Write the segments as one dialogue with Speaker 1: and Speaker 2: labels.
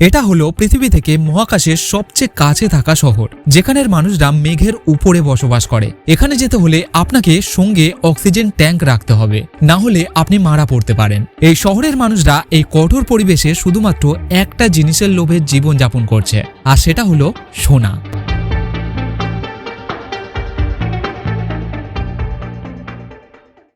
Speaker 1: এটা হলো পৃথিবী থেকে মহাকাশের সবচেয়ে কাছে থাকা শহর, যেখানের মানুষরা মেঘের উপরে বসবাস করে। এখানে যেতে হলে আপনাকে সঙ্গে অক্সিজেন ট্যাঙ্ক রাখতে হবে, না হলে আপনি মারা পড়তে পারেন। এই শহরের মানুষরা এই কঠোর পরিবেশে শুধুমাত্র একটা জিনিসের লোভে জীবনযাপন করছে, আর সেটা হলো সোনা।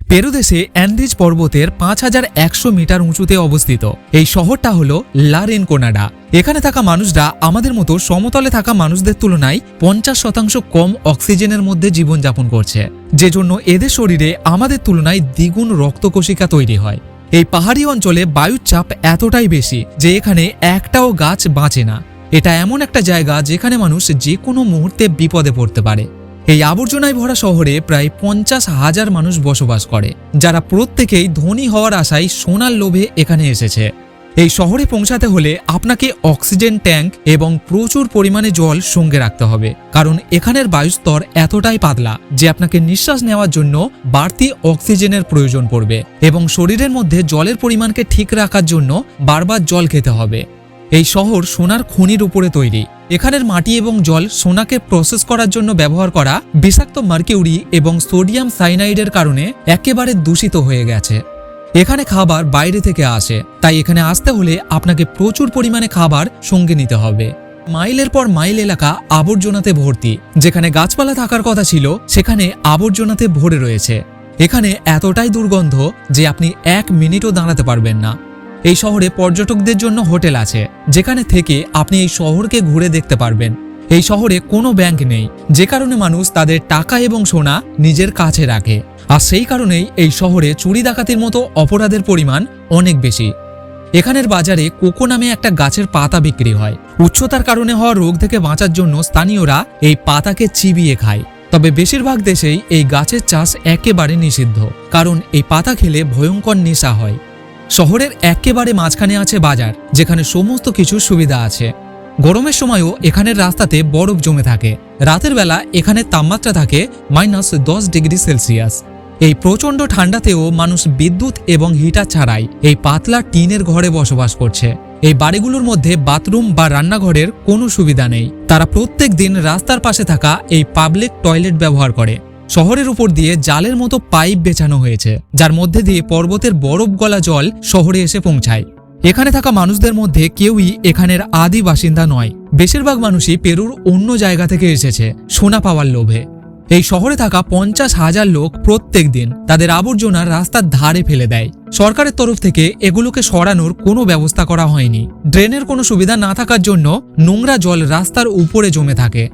Speaker 1: পেরুদেশে অ্যান্ডিজ পর্বতের পাঁচ হাজার একশো মিটার উঁচুতে অবস্থিত। এই শহরটা হলো লারেনকোনাডা এখানে থাকা মানুষরা আমাদের মতো সমতলে থাকা মানুষদের তুলনায় পঞ্চাশ শতাংশ কম অক্সিজেনের মধ্যে জীবনযাপন করছে। যে জন্য এদের শরীরে আমাদের তুলনায় দ্বিগুণ রক্তকোষিকা তৈরি হয়। এই পাহাড়ি অঞ্চলে বায়ুর চাপ এতটাই বেশি যে এখানে একটাও গাছ বাঁচে না। এটা এমন একটা জায়গা যেখানে মানুষ যে কোনো মুহূর্তে বিপদে পড়তে পারে। এই আবর্জনায় ভরা শহরে প্রায় পঞ্চাশ হাজার মানুষ বসবাস করে, যারা প্রত্যেকেই ধনী হওয়ার আশায় সোনার লোভে এখানে এসেছে। এই শহরে পৌঁছাতে হলে আপনাকে অক্সিজেন ট্যাঙ্ক এবং প্রচুর পরিমাণে জল সঙ্গে রাখতে হবে, কারণ এখানের বায়ুস্তর এতটাই পাতলা যে আপনাকে নিঃশ্বাস নেওয়ার জন্য বাড়তি অক্সিজেনের প্রয়োজন পড়বে এবং শরীরের মধ্যে জলের পরিমাণকে ঠিক রাখার জন্য বারবার জল খেতে হবে। এই শহর সোনার খনির উপরে তৈরি। এখানের মাটি এবং জল সোনাকে প্রসেস করার জন্য ব্যবহার করা বিষাক্ত মার্কিউরি এবং সোডিয়াম সাইনাইডের কারণে একেবারে দূষিত হয়ে গেছে। এখানে খাবার বাইরে থেকে আসে, তাই এখানে আসতে হলে আপনাকে প্রচুর পরিমাণে খাবার সঙ্গে নিতে হবে। মাইলের পর মাইল এলাকা আবর্জনাতে ভর্তি, যেখানে গাছপালা থাকার কথা ছিল, সেখানে আবর্জনাতে ভরে রয়েছে। এখানে এতটাই দুর্গন্ধ যে আপনি এক মিনিটও দাঁড়াতে পারবেন না। এই শহরে পর্যটকদের জন্য হোটেল আছে, যেখানে থেকে আপনি এই শহরকে ঘুরে দেখতে পারবেন। এই শহরে কোনো ব্যাংক নেই, যে কারণে মানুষ তাদের টাকা এবং সোনা নিজের কাছে রাখে। আর সেই কারণেই এই শহরে চুরি ডাকাতির মতো অপরাধের পরিমাণ অনেক বেশি। এখানের বাজারে কোকো নামে একটা গাছের পাতা বিক্রি হয়। উচ্চতার কারণে হওয়া রোগ থেকে বাঁচার জন্য স্থানীয়রা এই পাতাকে চিবিয়ে খায়। তবে বেশিরভাগ দেশেই এই গাছের চাষ একেবারে নিষিদ্ধ, কারণ এই পাতা খেলে ভয়ঙ্কর নেশা হয়। শহরের একেবারে মাঝখানে আছে বাজার, যেখানে সমস্ত কিছু সুবিধা আছে। গরমের সময়ও এখানের রাস্তাতে বরফ জমে থাকে। রাতের বেলা এখানে তাপমাত্রা থাকে মাইনাস দশ ডিগ্রি সেলসিয়াস। এই প্রচণ্ড ঠান্ডাতেও মানুষ বিদ্যুৎ এবং হিটার ছাড়াই এই পাতলা টিনের ঘরে বসবাস করছে। এই বাড়িগুলোর মধ্যে বাথরুম বা রান্নাঘরের কোনো সুবিধা নেই। তারা প্রত্যেক দিন রাস্তার পাশে থাকা এই পাবলিক টয়লেট ব্যবহার করে। শহরের উপর দিয়ে জালের মতো পাইপ বেছানো হয়েছে, যার মধ্যে দিয়ে পর্বতের বরফ গলা জল শহরে এসে পৌঁছায়। এখানে থাকা মানুষদের মধ্যে কেউই এখানের আদি বাসিন্দা নয়। বেশিরভাগ মানুষই পেরুর অন্য জায়গা থেকে এসেছে, সোনা পাওয়ার লোভে। এই শহরে থাকা পঞ্চাশ হাজার লোক প্রত্যেক দিন তাদের আবর্জনা রাস্তার ধারে ফেলে দেয়। সরকারের তরফ থেকে এগুলোকে সরানোর কোনো ব্যবস্থা করা হয়নি। ড্রেনের কোনো সুবিধা না থাকার জন্য নোংরা জল রাস্তার উপরে জমে থাকে।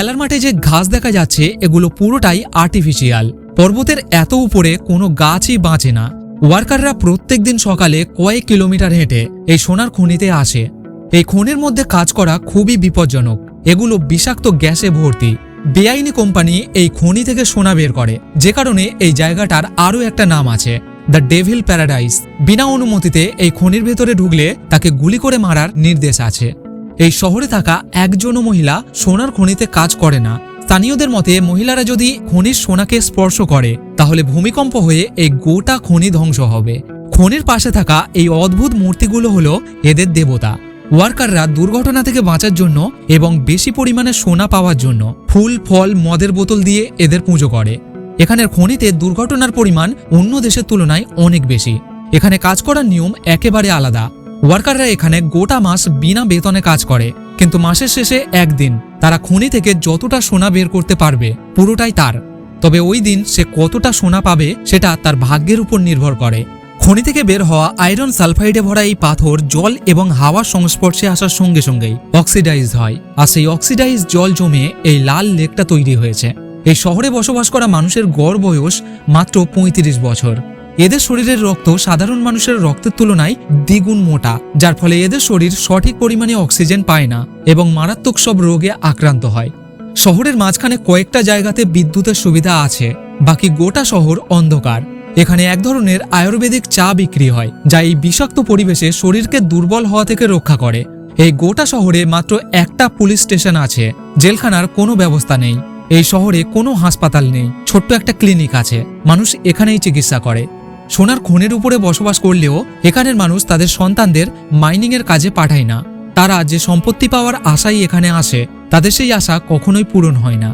Speaker 1: খেলার মাঠে যে ঘাস দেখা যাচ্ছে, এগুলো পুরোটাই আর্টিফিশিয়াল পর্বতের এত উপরে কোনো গাছই বাঁচে না। ওয়ার্কাররা প্রত্যেক দিন সকালে কয়েক কিলোমিটার হেঁটে এই সোনার খনিতে আসে। এই খনির মধ্যে কাজ করা খুবই বিপজ্জনক। এগুলো বিষাক্ত গ্যাসে ভর্তি। বেআইনি কোম্পানি এই খনি থেকে সোনা বের করে। যে কারণে এই জায়গাটার আরও একটা নাম আছে, দ্য ডেভিল প্যারাডাইস। বিনা অনুমতিতে এই খনির ভেতরে ঢুকলে তাকে গুলি করে মারার নির্দেশ আছে। এই শহরে থাকা একজনও মহিলা সোনার খনিতে কাজ করে না। স্থানীয়দের মতে মহিলারা যদি খনির সোনাকে স্পর্শ করে, তাহলে ভূমিকম্প হয়ে এই গোটা খনি ধ্বংস হবে। খনির পাশে থাকা এই অদ্ভুত মূর্তিগুলো হলো এদের দেবতা। ওয়ার্কাররা দুর্ঘটনা থেকে বাঁচার জন্য এবং বেশি পরিমাণে সোনা পাওয়ার জন্য ফুল, ফল, মদের বোতল দিয়ে এদের পুজো করে। এখানের খনিতে দুর্ঘটনার পরিমাণ অন্য দেশের তুলনায় অনেক বেশি। এখানে কাজ করার নিয়ম একেবারে আলাদা। ওয়ার্কাররা এখানে গোটা মাস বিনা বেতনে কাজ করে, কিন্তু মাসের শেষে একদিন তারা খনি থেকে যতটা সোনা বের করতে পারবে পুরোটাই তার। তবে ওই দিন সে কতটা সোনা পাবে সেটা তার ভাগ্যের উপর নির্ভর করে। খনি থেকে বের হওয়া আয়রন সালফাইডে ভরা এই পাথর জল এবং হাওয়ার সংস্পর্শে আসার সঙ্গে সঙ্গেই অক্সিডাইজ হয়, আর সেই অক্সিডাইজ জল জমে এই লাল লেকটা তৈরি হয়েছে। এই শহরে বসবাস করা মানুষের গড় বয়স মাত্র পঁয়ত্রিশ বছর। এদের শরীরের রক্ত সাধারণ মানুষের রক্তের তুলনায় দ্বিগুণ মোটা, যার ফলে এদের শরীর সঠিক পরিমাণে অক্সিজেন পায় না এবং মারাত্মক সব রোগে আক্রান্ত হয়। শহরের মাঝখানে কয়েকটা জায়গাতে বিদ্যুতের সুবিধা আছে, বাকি গোটা শহর অন্ধকার। এখানে এক ধরনের আয়ুর্বেদিক চা বিক্রি হয়, যা এই বিষাক্ত পরিবেশে শরীরকে দুর্বল হওয়া থেকে রক্ষা করে। এই গোটা শহরে মাত্র একটা পুলিশ স্টেশন আছে, জেলখানার কোনো ব্যবস্থা নেই। এই শহরে কোনো হাসপাতাল নেই, ছোট্ট একটা ক্লিনিক আছে, মানুষ এখানেই চিকিৎসা করে। সোনার খনির উপরে বসবাস করলেও এখানের মানুষ তাদের সন্তানদের মাইনিংয়ের কাজে পাঠায় না। তারা যে সম্পত্তি পাওয়ার আশাই এখানে আসে, তাদের সেই আশা কখনোই পূরণ হয় না।